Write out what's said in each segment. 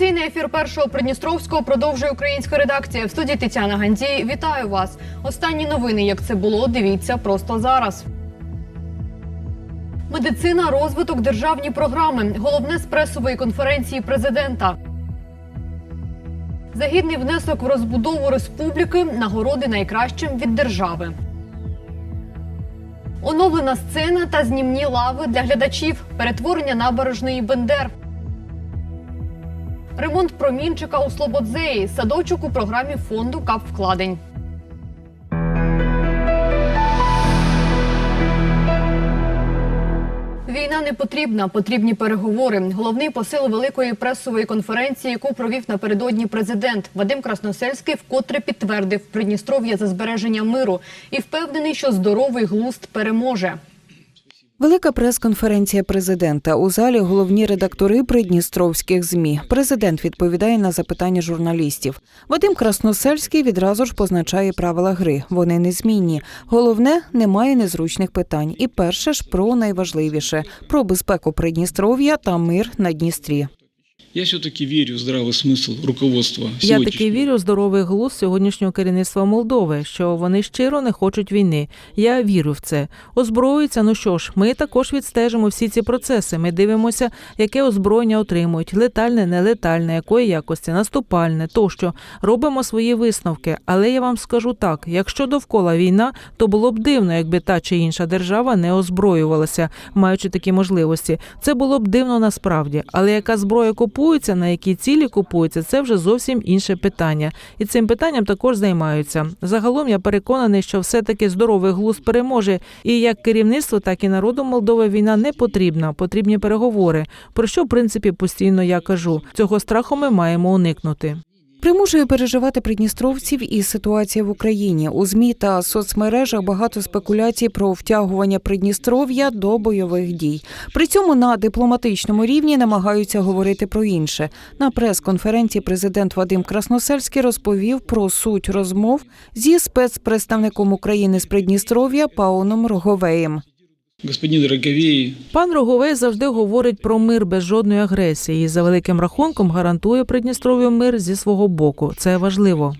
Інформаційний ефір першого Придністровського продовжує українська редакція. В студії Тетяна Гандій. Вітаю вас. Останні новини, як це було, дивіться просто зараз. Медицина, розвиток, державні програми. Головне з пресової конференції президента. Загідний внесок в розбудову республіки. Нагороди найкращим від держави. Оновлена сцена та знімні лави для глядачів. Перетворення набережної Бендер. Ремонт промінчика у Слободзеї. Садочок у програмі фонду КАП вкладень. Війна не потрібна, потрібні переговори. Головний посил великої пресової конференції, яку провів напередодні президент Вадим Красносельський, вкотре підтвердив Придністров'я за збереження миру і впевнений, що здоровий глузд переможе. Велика прес-конференція президента. У залі головні редактори придністровських змі. Президент відповідає на запитання журналістів. Вадим Красносельський відразу ж позначає правила гри. Вони незмінні. Головне, немає незручних питань. І перше ж про найважливіше про безпеку Придністров'я та мир на Дністрі. Я все-таки верю в здравый смысл руководства Я таки вірю в здоровий глузд сьогоднішнього керівництва Молдови, що вони щиро не хочуть війни. Я вірю в це. Озброюються. Ну що ж, ми також відстежимо всі ці процеси. Ми дивимося, яке озброєння отримують: летальне, нелетальне, якої якості, наступальне тощо. Робимо свої висновки. Але я вам скажу так: якщо довкола війна, то було б дивно, якби та чи інша держава не озброювалася, маючи такі можливості. Це було б дивно насправді. Але яка зброя купується, на які цілі купуються, це вже зовсім інше питання. І цим питанням також займаються. Загалом я переконаний, що все-таки здоровий глузд переможе. І як керівництво, так і народу Молдови війна не потрібна. Потрібні переговори. Про що в принципі постійно я кажу. Цього страху ми маємо уникнути. Примушує переживати придністровців і ситуація в Україні. У змі та соцмережах багато спекуляцій про втягування Придністров'я до бойових дій. При цьому на дипломатичному рівні намагаються говорити про інше. На прес-конференції президент Вадим Красносельський розповів про суть розмов зі спецпредставником України з Придністров'я Пауном Роговеєм. Господин Роговей, Пан Роговей завжди говорить про мир без жодної агресії і за великим рахунком гарантує Придністров'ю мир зі свого боку. Це важливо.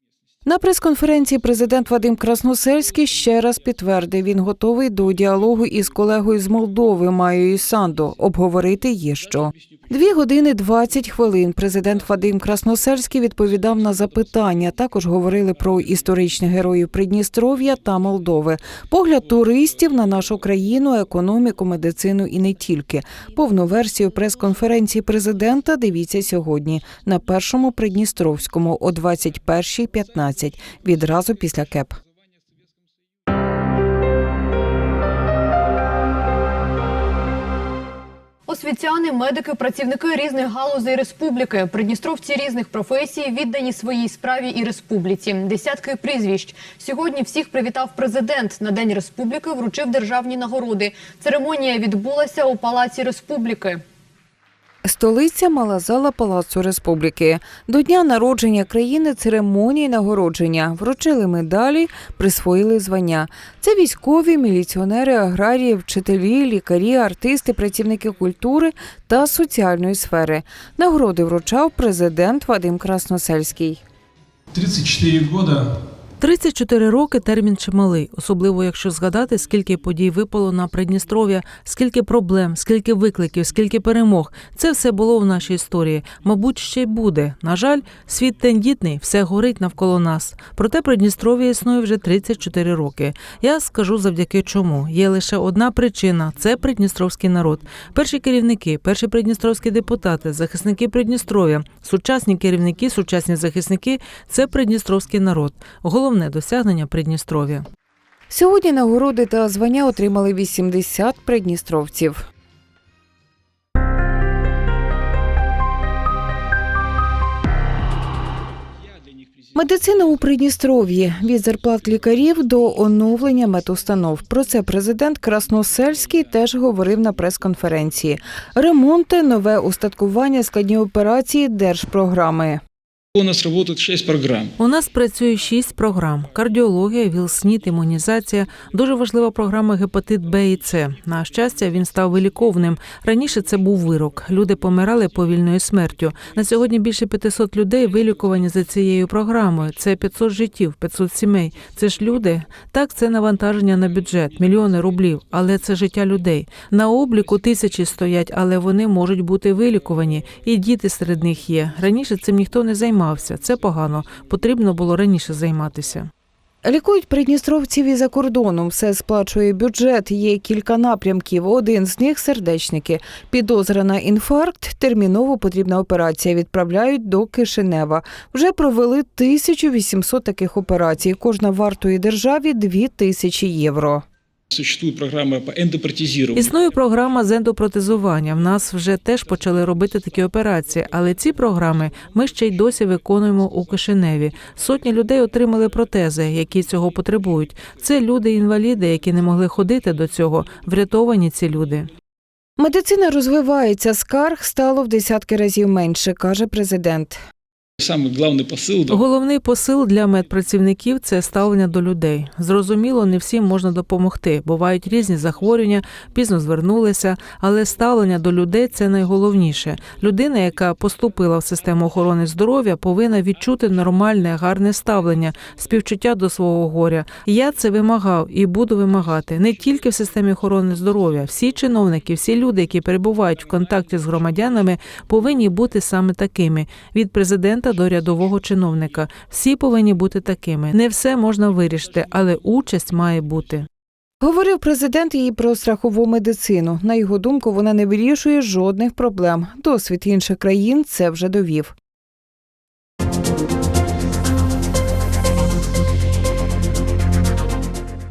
На прес-конференції президент Вадим Красносельський ще раз підтвердив, він готовий до діалогу із колегою з Молдови Майою Сандо. Обговорити є що. Дві години 20 хвилин. Президент Вадим Красносельський відповідав на запитання. Також говорили про історичних героїв Придністров'я та Молдови, погляд туристів на нашу країну, економіку, медицину і не тільки. Повну версію прес-конференції президента дивіться сьогодні на першому Придністровському о 21.15, відразу після КЕП. Освітяни, медики, працівники різних галузей республіки, придністровці різних професій віддані своїй справі і республіці. Десятки прізвищ. Сьогодні всіх привітав президент. На день республіки вручив державні нагороди. Церемонія відбулася у палаці республіки. Столиця мала зала Палацу Республіки. До дня народження країни церемонії нагородження вручили медалі, присвоїли звання. Це військові, міліціонери, аграрії, вчителі, лікарі, артисти, працівники культури та соціальної сфери. Нагороди вручав президент Вадим Красносельський. 34 года 34 роки термін чималий, особливо якщо згадати, скільки подій випало на Придністров'я, скільки проблем, скільки викликів, скільки перемог. Це все було в нашій історії. Мабуть, ще й буде. На жаль, світ тендітний, все горить навколо нас. Проте Придністров'я існує вже 34 роки. Я скажу завдяки чому. Є лише одна причина: це придністровський народ. Перші керівники, перші придністровські депутати, захисники Придністров'я, сучасні керівники, сучасні захисники це придністровський народ. Головне досягнення Придністров'я. Сьогодні нагороди та звання отримали 80 придністровців. Медицина у Придністров'ї від зарплат лікарів до оновлення медустанов. Про це президент Красносельський теж говорив на прес-конференції. Ремонти, нове устаткування, складні операції, держпрограми. У нас работает 6 программ. У нас працює шість програм: кардіологія, ВІЛ-СНІД, імунізація. Дуже важлива програма гепатит Б і С. На щастя, він став виліковним. Раніше це був вирок. Люди помирали повільною смертю. На сьогодні більше 500 людей вилікувані за цією програмою. Це 500 життів, 500 сімей. Це ж люди. Так, це навантаження на бюджет, мільйони рублів, але це життя людей. На обліку тисячі стоять, але вони можуть бути вилікувані, і діти серед них є. Раніше цим ніхто не займався. Це погано. Потрібно було раніше займатися. Лікують придністровців і за кордоном. Все сплачує бюджет. Є кілька напрямків. Один з них сердечники. Підозра на інфаркт. Терміново потрібна операція. Відправляють до Кишинева. Вже провели 1800 таких операцій. Кожна вартує державі 2000 євро. Существует программа по эндопротезированию. Існує програма з ендопротезування. В нас вже теж почали робити такі операції, але ці програми ми ще й досі виконуємо у Кишиневі. Сотні людей отримали протези, які цього потребують. Це люди-інваліди, які не могли ходити до цього. Врятовані ці люди. Медицина розвивається. Скарг стало в десятки разів менше, каже президент. Самый главный посыл да, Головний посил для медпрацівників це ставлення до людей. Зрозуміло, не всім можна допомогти. Бувають різні захворювання, пізно звернулися, але ставлення до людей це найголовніше. Людина, яка поступила в систему охорони здоров'я, повинна відчути нормальне, гарне ставлення, співчуття до свого горя. Я це вимагав і буду вимагати не тільки в системі охорони здоров'я. Всі чиновники, всі люди, які перебувають в контакті з громадянами, повинні бути саме такими від президента до рядового чиновника. Всі повинні бути такими. Не все можна вирішити, але участь має бути. Говорив президент і про страхову медицину. На його думку, вона не вирішує жодних проблем. Досвід інших країн це вже довів.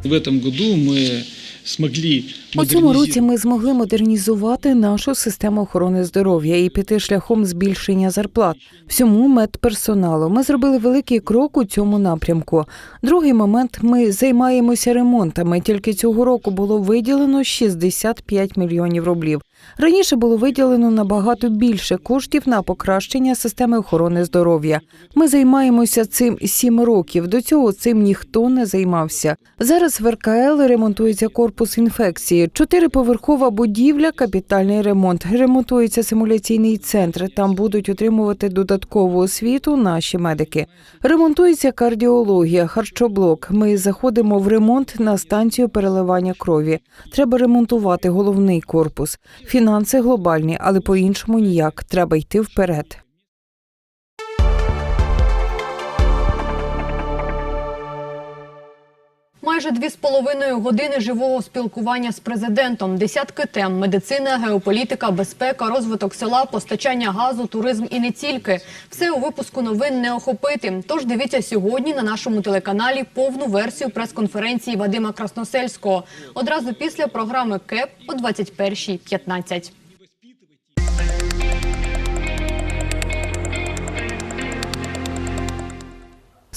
в этом году мы смогли У цьому році ми змогли модернізувати нашу систему охорони здоров'я і піти шляхом збільшення зарплат всьому медперсоналу. Ми зробили великий крок у цьому напрямку. Другий момент ми займаємося ремонтами. Тільки цього року було виділено 65 мільйонів рублів. Раніше було виділено набагато більше коштів на покращення системи охорони здоров'я. Ми займаємося цим сім років. До цього цим ніхто не займався. Зараз в РКЛ ремонтується корпус інфекції. Чотириповерхова будівля, капітальний ремонт. Ремонтується симуляційний центр. Там будуть отримувати додаткову освіту наші медики. Ремонтується кардіологія, харчоблок. Ми заходимо в ремонт на станцію переливання крові. Треба ремонтувати головний корпус. Фінанси глобальні, але по-іншому ніяк. Треба йти вперед. Майже дві з половиною години живого спілкування з президентом. Десятки тем: медицина, геополітика, безпека, розвиток села, постачання газу, туризм і не тільки. Все у випуску новин не охопити. Тож дивіться сьогодні на нашому телеканалі повну версію прес-конференції Вадима Красносельського. Одразу після програми КЕП о 21.15.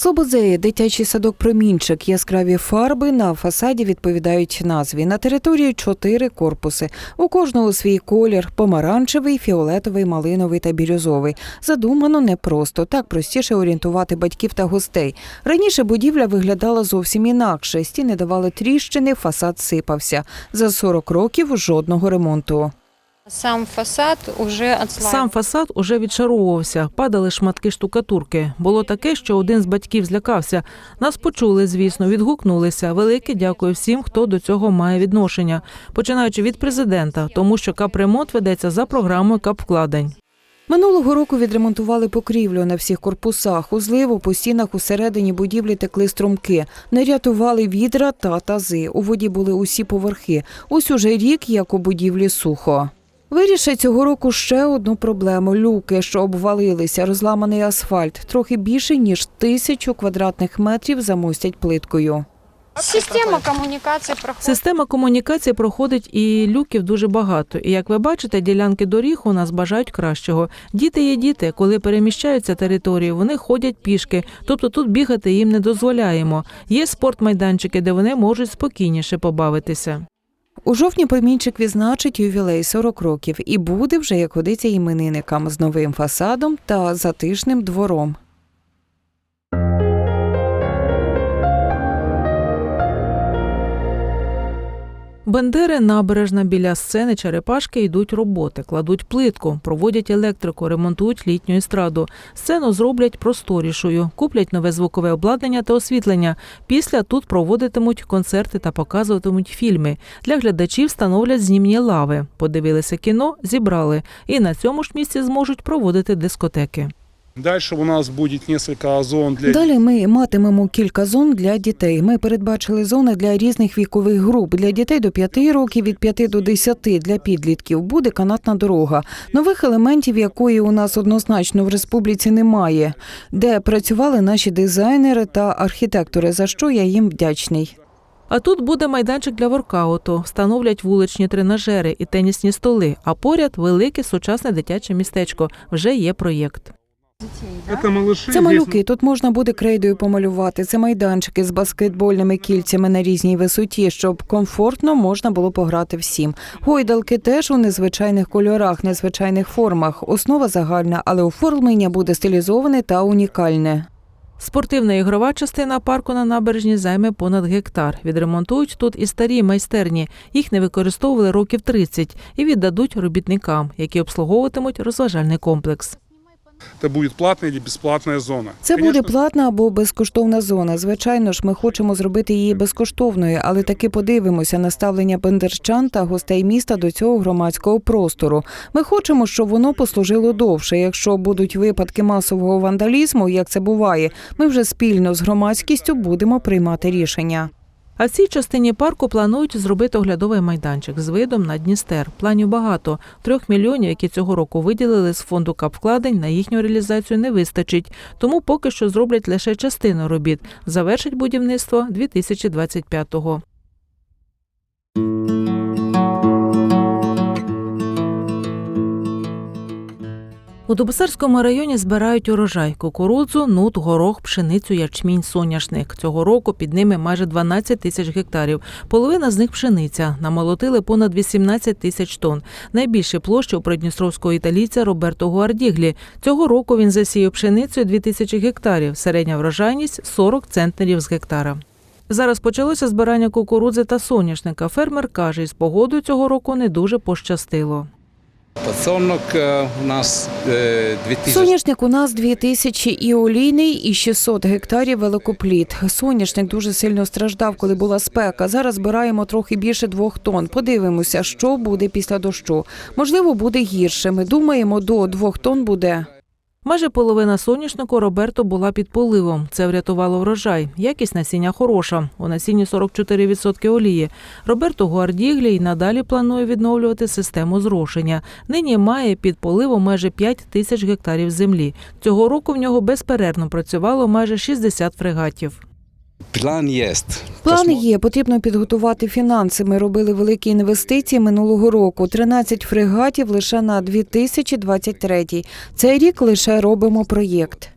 Слободзеї, дитячий садок Промінчик, яскраві фарби на фасаді відповідають назві. На території чотири корпуси. У кожного свій колір: помаранчевий, фіолетовий, малиновий та бірюзовий. Задумано непросто, так простіше орієнтувати батьків та гостей. Раніше будівля виглядала зовсім інакше. Стіни давали тріщини, фасад сипався. За 40 років жодного ремонту. Сам фасад уже отслаивался. Сам фасад уже відшаровувався, падали шматки штукатурки. Було таке, що один з батьків злякався. Нас почули, звісно, відгукнулися. Велике дякую всім, хто до цього має відношення, починаючи від президента, тому що капремонт ведеться за програмою капвкладень. Минулого року відремонтували покрівлю на всіх корпусах. У зливу по стінах усередині будівлі текли струмки. Не рятували відра та тази. У воді були усі поверхи. Ось уже рік, як у будівлі сухо. Вирішить цього року ще одну проблему: люки, що обвалилися, розламаний асфальт. Трохи більше ніж тисячу квадратних метрів замостять плиткою. Система коммуникации проходит. Система комунікації проходить і люків дуже багато. І як ви бачите, ділянки доріг у нас бажають кращого. Діти є діти, коли переміщаються території, вони ходять пішки. Тобто тут бігати їм не дозволяємо. Є спортмайданчики, де вони можуть спокійніше побавитися. У жовтні помінчик відзначить ювілей 40 років і буде вже як годиться іменинникам з новим фасадом та затишним двором. Бендери, набережна біля сцени Черепашки йдуть роботи, кладуть плитку, проводять електрику, ремонтують літню естраду. Сцену зроблять просторішою, куплять нове звукове обладнання та освітлення. Після тут проводитимуть концерти та показуватимуть фільми. Для глядачів встановлять знімні лави. Подивилися кіно, зібрали. І на цьому ж місці зможуть проводити дискотеки. Дальше у нас будет несколько зон для Далі ми матимемо кілька зон для дітей. Ми передбачили зони для різних вікових груп. Для дітей до 5 років, від 5 до 10 для підлітків буде канатна дорога. Нових елементів, якої у нас однозначно в республіці немає, де працювали наші дизайнери та архітектори, за що я їм вдячний. А тут буде майданчик для воркауту, встановлять вуличні тренажери і тенісні столи. А поряд велике сучасне дитяче містечко. Вже є проєкт. Малыши. Це малюки. Тут можна буде крейдою помалювати. Це майданчики з баскетбольними кільцями на різній висоті, щоб комфортно можна було пограти всім. Гойдалки теж у незвичайних кольорах, незвичайних формах. Основа загальна, але оформлення буде стилізоване та унікальне. Спортивна ігрова частина парку на набережні займе понад гектар. Відремонтують тут і старі майстерні. Їх не використовували років 30 і віддадуть робітникам, які обслуговуватимуть розважальний комплекс. Это будет платная или бесплатная зона. Це буде платна або безкоштовна зона. Звичайно ж, ми хочемо зробити її безкоштовною, але таки подивимося на ставлення бендерчан та гостей міста до цього громадського простору. Ми хочемо, щоб воно послужило довше. Якщо будуть випадки масового вандалізму, як це буває, ми вже спільно з громадськістю будемо приймати рішення. А в цій частині парку планують зробити оглядовий майданчик з видом на Дністер. Планів багато. Трьох мільйонів, які цього року виділили з фонду капвкладень, на їхню реалізацію не вистачить. Тому поки що зроблять лише частину робіт. Завершить будівництво 2025-го. У Дубосарському районі збирають урожай кукурудзу, нут, горох, пшеницю, ячмінь, соняшник. Цього року під ними майже 12 тисяч гектарів. Половина з них пшениця. Намолотили понад 18 тисяч тонн. Найбільше площа у придністровського італійця Роберто Гуардіглі. Цього року він засіяв пшеницею 2 тисячі гектарів. Середня врожайність 40 центнерів з гектара. Зараз почалося збирання кукурудзи та соняшника. Фермер каже, із погодою цього року не дуже пощастило. Подсолнух е, нас е, 2000 Соняшник у нас 2000 і олійний, і 600 гектарів великоплід. Соняшник дуже сильно страждав, коли була спека. Зараз збираємо трохи більше двох тонн. Подивимося, що буде після дощу. Можливо, буде гірше. Ми думаємо, до двох тонн буде. Майже половина соняшнику Роберто була під поливом. Це врятувало врожай. Якість насіння хороша. У насінні 44% олії. Роберто Гуардіглі й надалі планує відновлювати систему зрошення. Нині має під поливом майже 5 тисяч гектарів землі. Цього року в нього безперервно працювало майже 60 фрегатів. План є. План є. Потрібно підготувати фінанси. Ми робили великі інвестиції минулого року. 13 фрегатів лише на 2023. Цей рік лише робимо проєкт.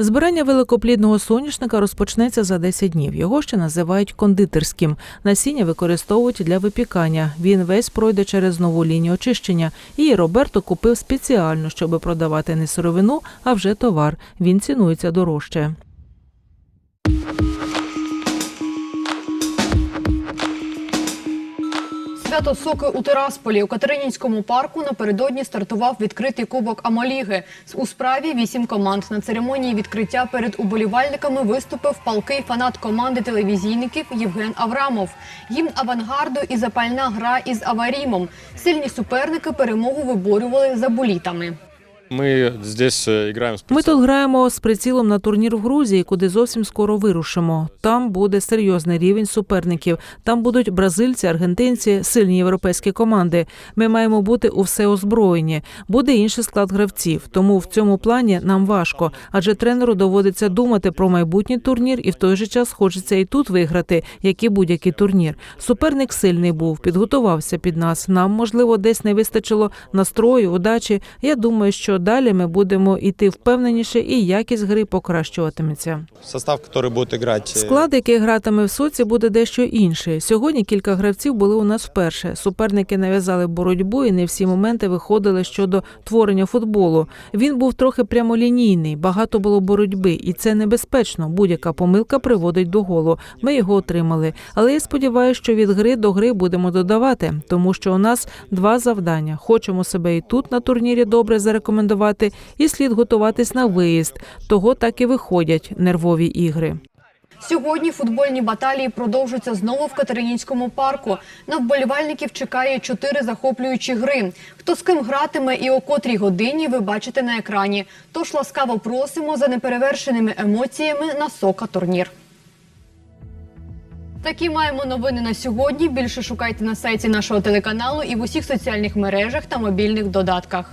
Збирання великоплідного соняшника розпочнеться за 10 днів. Його ще називають кондитерським. Насіння використовують для випікання. Він весь пройде через нову лінію очищення. Її Роберто купив спеціально, щоб продавати не сировину, а вже товар. Він цінується дорожче. Свято Соки у Тирасполі у Катеринінському парку напередодні стартував відкритий кубок Амаліги. У справі вісім команд. На церемонії відкриття перед уболівальниками виступив палкий фанат команди телевізійників Євген Аврамов. Гімн авангарду і запальна гра із аварімом. Сильні суперники перемогу виборювали за болітами. Мы здесь э, играем с Ми тут граємо з прицілом на турнір в Грузії, куди зовсім скоро вирушимо. Там буде серйозний рівень суперників. Там будуть бразильці, аргентинці, сильні європейські команди. Ми маємо бути у всеозброєні. Буде інший склад гравців. Тому в цьому плані нам важко, адже тренеру доводиться думати про майбутній турнір, і в той же час хочеться і тут виграти, як і будь-який турнір. Суперник сильний був, підготувався під нас. Нам можливо десь не вистачило настрою, удачі. Я думаю, що що далі ми будемо йти впевненіше, і якість гри покращуватиметься. Состав, который будет играть. э, Склад, який гратиме в соці, буде дещо інший. Сьогодні кілька гравців були у нас вперше. Суперники нав'язали боротьбу, і не всі моменти виходили щодо творення футболу. Він був трохи прямолінійний, багато було боротьби, і це небезпечно. Будь-яка помилка приводить до голу. Ми його отримали. Але я сподіваюся, що від гри до гри будемо додавати, тому що у нас два завдання: хочемо себе і тут на турнірі добре зарекомендувати, і слід готуватись на виїзд. Того так і виходять нервові ігри. Сьогодні футбольні баталії продовжуються знову в Катеринінському парку. На вболівальників чекає чотири захоплюючі гри. Хто з ким гратиме і о котрій годині ви бачите на екрані. Тож ласкаво просимо за неперевершеними емоціями на сока турнір. Такі маємо новини на сьогодні. Більше шукайте на сайті нашого телеканалу і в усіх соціальних мережах та мобільних додатках.